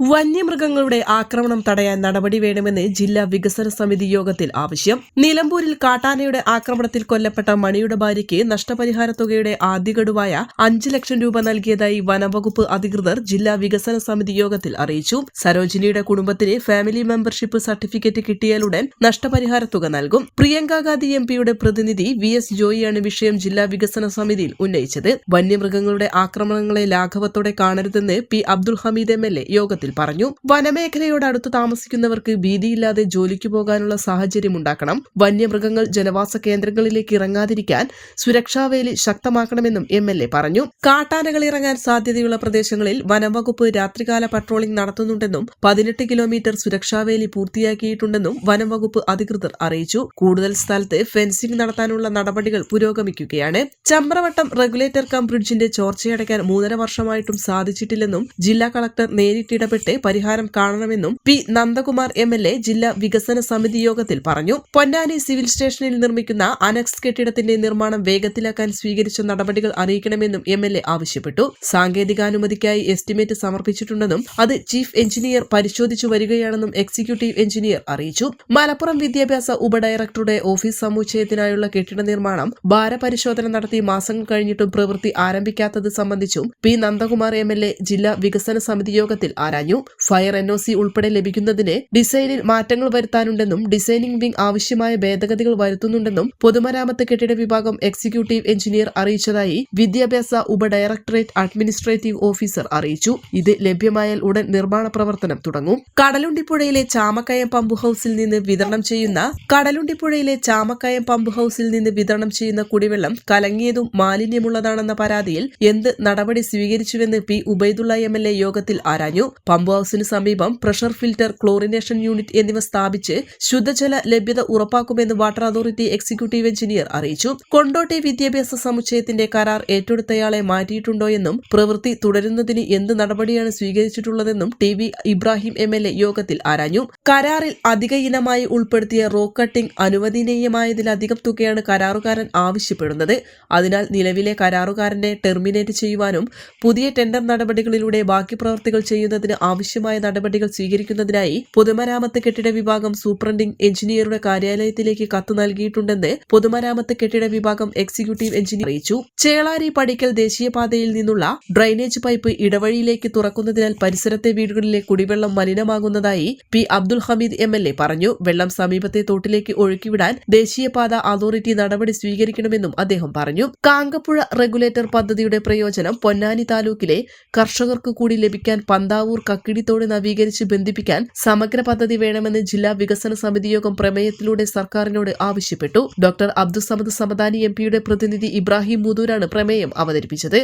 വന്യമൃഗങ്ങളുടെ ആക്രമണം തടയാൻ നടപടി വേണമെന്ന് ജില്ലാ വികസന സമിതി യോഗത്തിൽ ആവശ്യം. നിലമ്പൂരിൽ കാട്ടാനയുടെ ആക്രമണത്തിൽ കൊല്ലപ്പെട്ട മണിയുടെ ഭാര്യയ്ക്ക് നഷ്ടപരിഹാര തുകയുടെ ആദ്യ ഗഡുവായ അഞ്ച് ലക്ഷം രൂപ നൽകിയതായി വനംവകുപ്പ് അധികൃതർ ജില്ലാ വികസന സമിതി യോഗത്തിൽ അറിയിച്ചു. സരോജിനിയുടെ കുടുംബത്തിന് ഫാമിലി മെമ്പർഷിപ്പ് സർട്ടിഫിക്കറ്റ് കിട്ടിയാലുടൻ നഷ്ടപരിഹാര തുക നൽകും. പ്രിയങ്ക ഗാന്ധി എം പിയുടെ പ്രതിനിധി വി എസ് ജോയിയാണ് വിഷയം ജില്ലാ വികസന സമിതിയിൽ ഉന്നയിച്ചത്. വന്യമൃഗങ്ങളുടെ ആക്രമണങ്ങളെ ലാഘവത്തോടെ കാണരുതെന്ന് P Abdul Hameed M L A യോഗത്തിൽ പറഞ്ഞു. വനമേഖലയോട് അടുത്ത് താമസിക്കുന്നവർക്ക് ഭീതിയില്ലാതെ ജോലിക്ക് പോകാനുള്ള സാഹചര്യം ഉണ്ടാക്കണം. വന്യമൃഗങ്ങൾ ജനവാസ കേന്ദ്രങ്ങളിലേക്ക് ഇറങ്ങാതിരിക്കാൻ സുരക്ഷാവേലി ശക്തമാക്കണമെന്നും എം എൽ എ പറഞ്ഞു. കാട്ടാനകൾ ഇറങ്ങാൻ സാധ്യതയുള്ള പ്രദേശങ്ങളിൽ വനംവകുപ്പ് രാത്രികാല പട്രോളിംഗ് നടത്തുന്നുണ്ടെന്നും പതിനെട്ട് കിലോമീറ്റർ സുരക്ഷാവേലി പൂർത്തിയാക്കിയിട്ടുണ്ടെന്നും വനംവകുപ്പ് അധികൃതർ അറിയിച്ചു. കൂടുതൽ സ്ഥലത്ത് ഫെൻസിംഗ് നടത്താനുള്ള നടപടികൾ പുരോഗമിക്കുകയാണ്. ചമ്രവട്ടം റെഗുലേറ്റർ കം ബ്രിഡ്ജിന്റെ ചോർച്ചയടയ്ക്കാൻ മൂന്നര വർഷമായിട്ടും സാധിച്ചിട്ടില്ലെന്നും ജില്ലാ കളക്ടർ നേരിട്ടിടപെട്ട് പരിഹാരം കാണണമെന്നും P Nandakumar M L A ജില്ലാ വികസന സമിതി യോഗത്തിൽ പറഞ്ഞു. പൊന്നാനി സിവിൽ സ്റ്റേഷനിൽ നിർമ്മിക്കുന്ന അനക്സ് കെട്ടിടത്തിന്റെ നിർമ്മാണം വേഗത്തിലാക്കാൻ സ്വീകരിച്ച നടപടികൾ അറിയിക്കണമെന്നും എം എൽ എ ആവശ്യപ്പെട്ടു. സാങ്കേതികാനുമതിക്കായി എസ്റ്റിമേറ്റ് സമർപ്പിച്ചിട്ടുണ്ടെന്നും അത് ചീഫ് എഞ്ചിനീയർ പരിശോധിച്ചു വരികയാണെന്നും എക്സിക്യൂട്ടീവ് എഞ്ചിനീയർ അറിയിച്ചു. മലപ്പുറം വിദ്യാഭ്യാസ ഉപഡയറക്ടറുടെ ഓഫീസ് സമുച്ചയത്തിനായുള്ള കെട്ടിട നിർമ്മാണം ഭാരപരിശോധന നടത്തി മാസങ്ങൾ കഴിഞ്ഞിട്ടും പ്രവൃത്തി ആരംഭിക്കാത്തത് സംബന്ധിച്ചും പി നന്ദകുമാർ എ ജില്ലാ വികസന സമിതി യോഗത്തിൽ ആരാഞ്ഞു. ഫയർ എൻ ഉൾപ്പെടെ ലഭിക്കുന്നതിന് ഡിസൈനിൽ മാറ്റങ്ങൾ വരുത്താനുണ്ടെന്നും ഡിസൈനിംഗ് വിംഗ് ആവശ്യമായ ഭേദഗതികൾ വരുത്തുന്നുണ്ടെന്നും പൊതുമരാമത്ത് കെട്ടിട വിഭാഗം എക്സിക്യൂട്ടീവ് എഞ്ചിനീയർ അറിയിച്ചതായി വിദ്യാഭ്യാസ ഉപഡയറക്ടറേറ്റ് അഡ്മിനിസ്ട്രേറ്റീവ് ഓഫീസർ അറിയിച്ചു. ഇത് ലഭ്യമായാൽ ഉടൻ നിർമ്മാണ പ്രവർത്തനം തുടങ്ങും. കടലുണ്ടിപ്പുഴയിലെ ചാമക്കയം പമ്പ് ഹൌസിൽ നിന്ന് വിതരണം ചെയ്യുന്ന കടലുണ്ടിപ്പുഴയിലെ ചാമക്കയം പമ്പ് ഹൌസിൽ നിന്ന് വിതരണം ചെയ്യുന്ന കുടിവെള്ളം കലങ്ങിയതും മാലിന്യമുള്ളതാണെന്ന പരാതിയിൽ എന്ത് നടപടി സ്വീകരിച്ചുവെന്ന് P Ubaidulla M L A യോഗത്തിൽ ആരാഞ്ഞു. പമ്പ് ഹൌസിന് സമീപം പ്രഷർ ഫിൽറ്റർ ക്ലോറിനേഷൻ യൂണിറ്റ് എന്നിവ സ്ഥാപിച്ച് ശുദ്ധജല ലഭ്യത ഉറപ്പാക്കുമെന്ന് വാട്ടർ അതോറിറ്റി എക്സിക്യൂട്ടീവ് എഞ്ചിനീയർ അറിയിച്ചു. കൊണ്ടോട്ടി വിദ്യാഭ്യാസ സമുച്ചയത്തിന്റെ കരാർ ഏറ്റെടുത്തയാളെ മാറ്റിയിട്ടുണ്ടോയെന്നും പ്രവൃത്തി തുടരുന്നതിന് എന്ത് നടപടിയാണ് സ്വീകരിച്ചിട്ടുള്ളതെന്നും T V Ibrahim M L A യോഗത്തിൽ ആരാഞ്ഞു. കരാറിൽ അധിക ഇനമായി ഉൾപ്പെടുത്തിയ റോക്ക് കട്ടിംഗ് അനുവദനീയമായതിലധികം തുകയാണ് കരാറുകാരൻ ആവശ്യപ്പെടുന്നത്. അതിനാൽ നിലവിലെ കരാറുകാരനെ ടെർമിനേറ്റ് ചെയ്യുവാനും പുതിയ ടെൻഡർ നടപടികളിലൂടെ ബാക്കി പ്രവൃത്തികൾ ചെയ്യുന്നതിന് ആവശ്യമായ നടപടികൾ സ്വീകരിക്കുന്നതിനായി പൊതുമരാമത്ത് കെട്ടിട വിഭാഗം സൂപ്രണ്ടിംഗ് എഞ്ചിനീയറുടെ കാര്യാലയത്തിലേക്ക് കത്ത് നൽകിയിട്ടുണ്ടെന്ന് പൊതുമരാമത്ത് കെട്ടിട വിഭാഗം എക്സിക്യൂട്ടീവ് എഞ്ചിനീയർ അറിയിച്ചു. ചേളാരി പടിക്കൽ ദേശീയപാതയിൽ നിന്നുള്ള ഡ്രൈനേജ് പൈപ്പ് ഇടവഴിയിലേക്ക് തുറക്കുന്നതിനാൽ പരിസരത്തെ വീടുകളിലെ കുടിവെള്ളം മലിനമാകുന്നതായി P Abdul Hameed M L A പറഞ്ഞു. വെള്ളം സമീപത്തെ തോട്ടിലേക്ക് ഒഴുക്കിവിടാൻ ദേശീയപാത അതോറിറ്റി നടപടി സ്വീകരിക്കണമെന്നും അദ്ദേഹം പറഞ്ഞു. കാങ്കപ്പുഴ റെഗുലേറ്റർ പദ്ധതിയുടെ പ്രയോജനം പൊന്നാനി താലൂക്കിലെ കർഷകർക്ക് കൂടി ലഭിക്കാൻ പന്താവൂർ കക്കിടിത്തോട് നവീകരിച്ച് ബന്ധിപ്പിക്കാൻ സമഗ്ര പദ്ധതി വേണമെന്ന് ജില്ലാ വികസന സമിതി യോഗം പ്രമേയത്തിലൂടെ സർക്കാരിനോട് ആവശ്യപ്പെട്ടു. ഡോക്ടർ അബ്ദുസമദ് സമദാനി എം പിയുടെ പ്രതിനിധി ഇബ്രാഹിം മുതൂരാണ് പ്രമേയം അവതരിപ്പിച്ചത്.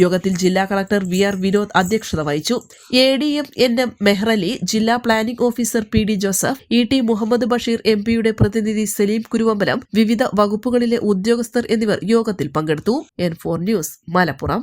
യോഗത്തിൽ ജില്ലാ കളക്ടർ വി ആർ വിനോദ് അധ്യക്ഷത വഹിച്ചു. A D M N M Mehrali ജില്ലാ planning officer P D Joseph E T Muhammad Basheer M പിയുടെ പ്രതിനിധി സലീം കുരുവമ്പലം വിവിധ വകുപ്പുകളിലെ ഉദ്യോഗസ്ഥർ എന്നിവർ യോഗത്തിൽ പങ്കെടുത്തു. N four news Malappuram.